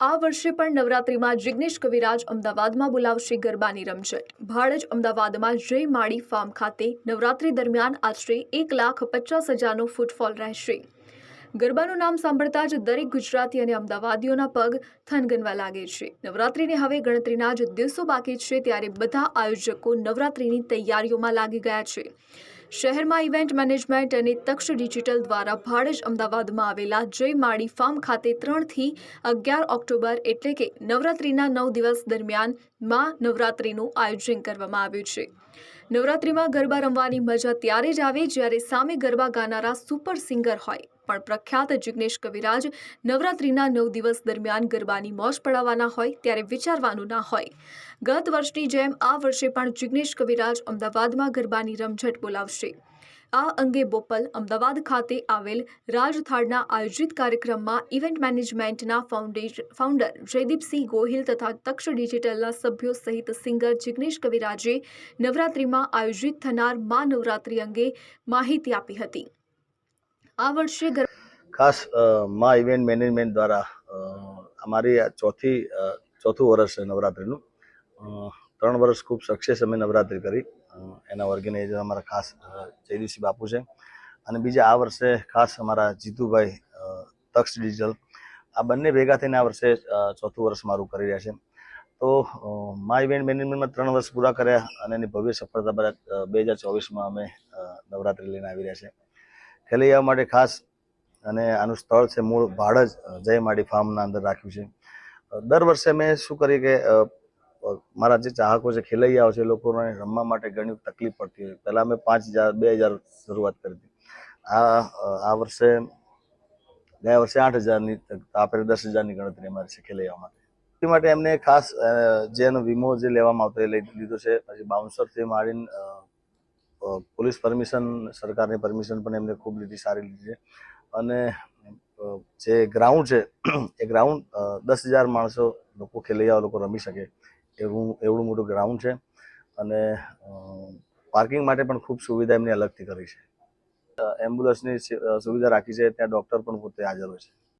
આ વર્ષે પણ નવરાત્રિમાં જિગ્નેશ કવિરાજ અમદાવાદમાં બોલાવશે ગરબાની રમઝટ. ભાડજ અમદાવાદમાં જય માળી ફાર્મ ખાતે નવરાત્રિ દરમિયાન આશરે એક લાખ પચાસ હજારનો ફૂટફોલ રહેશે. ગરબાનું નામ સાંભળતા જ દરેક ગુજરાતી અને અમદાવાદીઓના પગ થનગનવા લાગે છે. નવરાત્રિને હવે ગણતરીના જ દિવસો બાકી છે ત્યારે બધા આયોજકો નવરાત્રિની તૈયારીઓમાં લાગી ગયા છે. શહેરમાં ઇવેન્ટ મેનેજમેન્ટ અને તક્ષ ડિજિટલ દ્વારા ભાડજ અમદાવાદમાં આવેલા જય માળી ફાર્મ ખાતે ત્રણથી અગિયાર ઓક્ટોબર એટલે કે નવરાત્રિના નવ દિવસ દરમિયાનમાં નવરાત્રિનું આયોજન કરવામાં આવ્યું છે. નવરાત્રિમાં ગરબા રમવાની મજા ત્યારે જ આવે જ્યારે સામે ગરબા ગાનારા સુપર સિંગર હોય. પણ પ્રખ્યાત જિગ્નેશ કવિરાજ નવરાત્રિના નવ દિવસ દરમિયાન ગરબાની મોજ પડાવવાના હોય ત્યારે વિચારવાનું ના હોય. ગત વર્ષની જેમ આ વર્ષે પણ જિગ્નેશ કવિરાજ અમદાવાદમાં ગરબાની રમઝટ બોલાવશે. આ અંગે બોપલ અમદાવાદ ખાતે આવેલ રાજથાળના આયોજિત કાર્યક્રમમાં ઇવેન્ટ મેનેજમેન્ટના ફાઉન્ડર જયદીપસિંહ ગોહિલ તથા તક્ષ ડિજિટલના સભ્યો સહિત સિંગર જિગ્નેશ કવિરાજે નવરાત્રિમાં આયોજિત થનાર મા નવરાત્રિ અંગે માહિતી આપી હતી. આ વર્ષે ખાસ મા ઇવેન્ટ મેનેજમેન્ટ દ્વારા અમારી આ ચોથી ચોથું વર્ષ છે નવરાત્રિનું. ત્રણ વર્ષ ખૂબ સક્સેસ અમે નવરાત્રિ કરી. એના ઓર્ગેનાઇઝર અમારા ખાસ અ, જયદીપસિંહ બાપુ છે. અને બીજા આ વર્ષે ખાસ અમારા જીતુભાઈ તક્ષ ડિજિટલ આ બંને ભેગા થઈને આ વર્ષે ચોથું વર્ષ મારું કરી રહ્યા છે. તો મા ઇવેન્ટ મેનેજમેન્ટમાં ત્રણ વર્ષ પૂરા કર્યા અને એની ભવ્ય સફળતા બાદ બે હજાર ચોવીસમાં અમે નવરાત્રિ લઈને આવી રહ્યા છે. ખેલૈયાઓ માટે ખાસ અને આનું સ્થળ છે મૂળ ભાડજ જય માડી ફાર્મના અંદર રાખ્યું છે. દર વર્ષે અમે શું કરીએ કે મારા જે ચાહકો છે ખેલૈયાઓ છે લોકોને રમવા માટે ઘણી તકલીફ પડતી હોય. પહેલાં અમે પાંચ હજાર બે હજાર શરૂઆત કરી હતી. આ આ વર્ષે ગયા વર્ષે આઠ હજારની આપણે દસ હજારની ગણતરી અમારી છે ખેલૈયાઓ માટે. એ માટે એમને ખાસ જેનો વીમો જે લેવામાં આવતો એ લઈ લીધો છે. પછી બાઉન્સરથી અ, પોલીસ પરમિશન, સરકારની પરમિશન પણ એમને ખૂબ લીધી, સારી લીધી છે. અને જે ગ્રાઉન્ડ છે, એ ગ્રાઉન્ડ દસ હજાર માણસો લોકો ખેલૈયાઓ લોકો રમી શકે. એવું એવડું મોટું ગ્રાઉન્ડ છે. અને પાર્કિંગ માટે પણ ખૂબ સુવિધા એમની અલગથી કરી છે. એમ્બ્યુલન્સની સુવિધા રાખી છે. ત્યાં ડૉક્ટર પણ પોતે હાજર હોય છે.